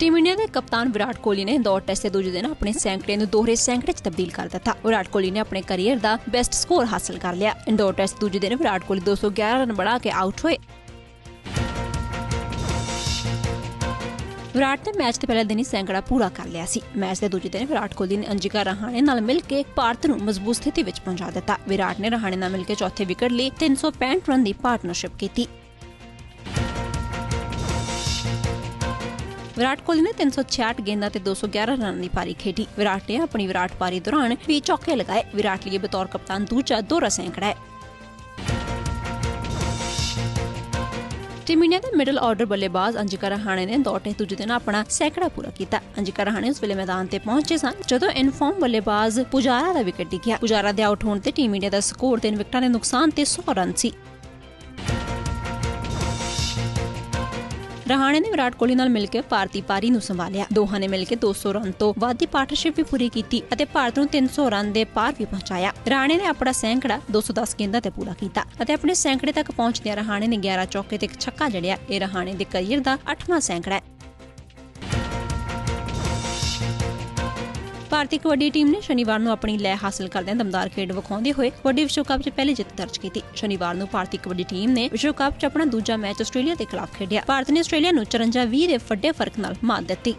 Team India ਦੇ ਕਪਤਾਨ ਵਿਰਾਟ ਕੋਹਲੀ ਨੇ ਇੰਦੌਰ ਟੈਸਟ ਦੇ ਦੂਜੇ ਦਿਨ ਆਪਣੇ ਸੈਂਕੜੇ ਨੂੰ ਦੋਹਰੇ ਸੈਂਕੜੇ 'ਚ ਤਬਦੀਲ ਕਰ ਦਿੱਤਾ। ਵਿਰਾਟ ਕੋਹਲੀ ਨੇ ਆਪਣੇ ਕੈਰੀਅਰ ਦਾ ਬੈਸਟ ਸਕੋਰ ਹਾਸਲ ਕਰ ਲਿਆ। ਇੰਦੌਰ ਟੈਸਟ ਦੂਜੇ ਦਿਨ ਵਿਰਾਟ ਕੋਹਲੀ 211 ਰਨ ਬਣਾ ਕੇ ਆਊਟ ਹੋਏ। ਵਿਰਾਟ ਨੇ ਮੈਚ ਦੇ ਪਹਿਲੇ ਦਿਨ ਹੀ ਸੈਂਕੜਾ ਪੂਰਾ ਕਰ ਲਿਆ ਸੀ। ਮੈਚ ਦੇ ਦੂਜੇ ਦਿਨ ਵਿਰਾਟ ਕੋਹਲੀ ਨੇ ਅੰਜਿਕਾ ਰਹਾਣੇ ਨਾਲ ਮਿਲ ਕੇ ਭਾਰਤ ਨੂੰ ਮਜ਼ਬੂਤ ਸਥਿਤੀ ਵਿੱਚ ਪਹੁੰਚਾ ਦਿੱਤਾ। ਵਿਰਾਟ ਨੇ ਰਹਾਣੇ ਨਾਲ ਮਿਲ ਕੇ ਚੌਥੇ ਵਿਕਟ ਲਈ 365 ਰਨ ਦੀ ਪਾਰਟਨਰਸ਼ਿਪ ਕੀਤੀ। ਵਿਰਾਟ ਕੋਹਲੀ ਨੇ 366 ਗੇਂਦਾਂ ਤੇ 211 ਰਨ ਦੀ ਪਾਰੀ ਖੇਡੀ। ਵਿਰਾਟ ਨੇ ਆਪਣੀ ਵਿਰਾਟ ਪਾਰੀ ਦੌਰਾਨ ਵੀ ਚੌਕੇ ਲਗਾਏ। ਵਿਰਾਟ ਲਈ ਬਤੌਰ ਕਪਤਾਨ ਦੂਜਾ ਦੋਹਰਾ ਸੈਂਕੜਾ ਹੈ। ਟੀਮ ਇੰਡੀਆ ਦੇ ਮਿਡਲ ਆਰਡਰ ਬੱਲੇਬਾਜ਼ ਅੰਜਿਕਾ ਰਹਾਣੇ ਨੇ ਦੌੜ ਤੇ ਦੂਜੇ ਦਿਨ ਆਪਣਾ ਸੈਂਕੜਾ ਪੂਰਾ ਕੀਤਾ। ਅੰਜਿਕਾ ਰਹਾਣੇ ਉਸ ਵੇਲੇ ਮੈਦਾਨ ਤੇ ਪਹੁੰਚੇ ਸਨ ਜਦੋਂ ਇਨਫਾਰਮ ਬੱਲੇਬਾਜ਼ ਪੁਜਾਰਾ ਦਾ ਵਿਕਟ ਡਿੱਗਿਆ। ਪੁਜਾਰਾ ਦੇ ਆਊਟ ਹੋਣ ਤੇ ਟੀਮ ਇੰਡੀਆ ਦਾ ਸਕੋਰ ਤਿੰਨ ਵਿਕਟਾਂ ਦੇ ਨੁਕਸਾਨ ਤੇ 100 ਰਨ ਸੀ। ਰਹਾਣੇ ਨੇ ਵਿਰਾਟ ਕੋਹਲੀ ਨਾਲ ਮਿਲ ਕੇ ਭਾਰਤੀ ਪਾਰੀ ਨੂੰ ਸੰਭਾਲਿਆ। ਦੋਹਾਂ ਨੇ ਮਿਲ ਕੇ 200 ਰਨ ਤੋਂ ਵੱਧ ਦੀ ਪਾਰਟਨਰਸ਼ਿਪ ਵੀ ਪੂਰੀ ਕੀਤੀ ਅਤੇ ਭਾਰਤ ਨੂੰ 300 ਰਨ ਦੇ ਪਾਰ ਵੀ ਪਹੁੰਚਾਇਆ। ਰਹਾਣੇ ਨੇ ਆਪਣਾ ਸੈਂਕੜਾ 210 ਗੇਂਦਾਂ ਤੇ ਪੂਰਾ ਕੀਤਾ ਅਤੇ ਆਪਣੇ ਸੈਂਕੜੇ ਤੱਕ ਪਹੁੰਚਦਿਆਂ ਰਹਾਣੇ ਨੇ 11 ਚੌਕੇ ਤੇ ਇੱਕ ਛੱਕਾ ਜੜਿਆ। ਇਹ ਰਹਾਣੇ ਦੇ ਕਰੀਅਰ ਦਾ 8ਵਾਂ ਸੈਂਕੜਾ ਹੈ। ਭਾਰਤੀ ਕਬੱਡੀ ਟੀਮ ਨੇ ਸ਼ਨੀਵਾਰ ਨੂੰ ਆਪਣੀ ਲੈ ਹਾਸਲ ਕਰਦਿਆਂ ਦਮਦਾਰ ਖੇਡ ਵਿਖਾਉਂਦੇ ਹੋਏ ਕਬੱਡੀ ਵਿਸ਼ਵ ਕੱਪ 'ਚ ਪਹਿਲੀ ਜਿੱਤ ਦਰਜ ਕੀਤੀ। ਸ਼ਨੀਵਾਰ ਨੂੰ ਭਾਰਤੀ ਕਬੱਡੀ ਟੀਮ ਨੇ ਵਿਸ਼ਵ ਕੱਪ 'ਚ ਆਪਣਾ ਦੂਜਾ ਮੈਚ ਆਸਟ੍ਰੇਲੀਆ ਦੇ ਖਿਲਾਫ ਖੇਡਿਆ। ਭਾਰਤ ਨੇ ਆਸਟ੍ਰੇਲੀਆ ਨੂੰ 54-20 ਦੇ ਵੱਡੇ ਫ਼ਰਕ ਨਾਲ ਮਾਤ ਦਿੱਤੀ।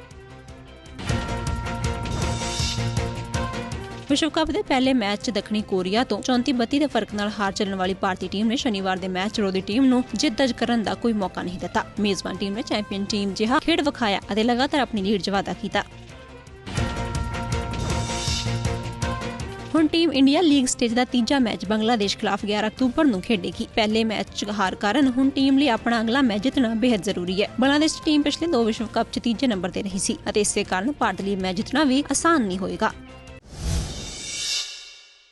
ਵਿਸ਼ਵ ਕੱਪ ਦੇ ਪਹਿਲੇ ਮੈਚ 'ਚ ਦੱਖਣੀ ਕੋਰੀਆ ਤੋਂ 34-32 ਦੇ ਫ਼ਰਕ ਨਾਲ ਹਾਰ ਚੱਲਣ ਵਾਲੀ ਭਾਰਤੀ ਟੀਮ ਨੇ ਸ਼ਨੀਵਾਰ ਦੇ ਮੈਚ 'ਚ ਵਿਰੋਧੀ ਟੀਮ ਨੂੰ ਜਿੱਤ ਦਰਜ ਕਰਨ ਦਾ ਕੋਈ ਮੌਕਾ ਨਹੀਂ ਦਿੱਤਾ। ਮੇਜ਼ਬਾਨ ਟੀਮ ਨੇ ਚੈਂਪੀਅਨ ਟੀਮ ਜਿਹਾ ਖੇਡ ਵਿਖਾਇਆ ਅਤੇ ਲਗਾਤਾਰ ਆਪਣੀ ਲੀਡ 'ਚ ਵਾਧਾ ਕੀਤਾ। ਹੁਣ ਟੀਮ ਇੰਡੀਆ ਲੀਗ ਸਟੇਜ ਦਾ ਤੀਜਾ ਮੈਚ ਬੰਗਲਾਦੇਸ਼ ਖਿਲਾਫ 11 ਅਕਤੂਬਰ ਨੂੰ ਖੇਡੇਗੀ। ਪਹਿਲੇ ਮੈਚ 'ਚ ਹਾਰ ਕਾਰਨ ਹੁਣ ਟੀਮ ਲਈ ਆਪਣਾ ਅਗਲਾ ਮੈਚ ਜਿੱਤਣਾ ਬੇहद ਜ਼ਰੂਰੀ ਹੈ। ਬੰਗਲਾਦੇਸ਼ ਟੀਮ ਪਿਛਲੇ ਦੋ ਵਿਸ਼ਵ ਕੱਪ 'ਚ ਤੀਜੇ ਨੰਬਰ ਤੇ ਰਹੀ ਸੀ ਅਤੇ ਇਸੇ ਕਾਰਨ ਭਾਰਤ ਲਈ ਮੈਚ ਜਿੱਤਣਾ ਵੀ ਆਸਾਨ ਨਹੀਂ ਹੋਏਗਾ।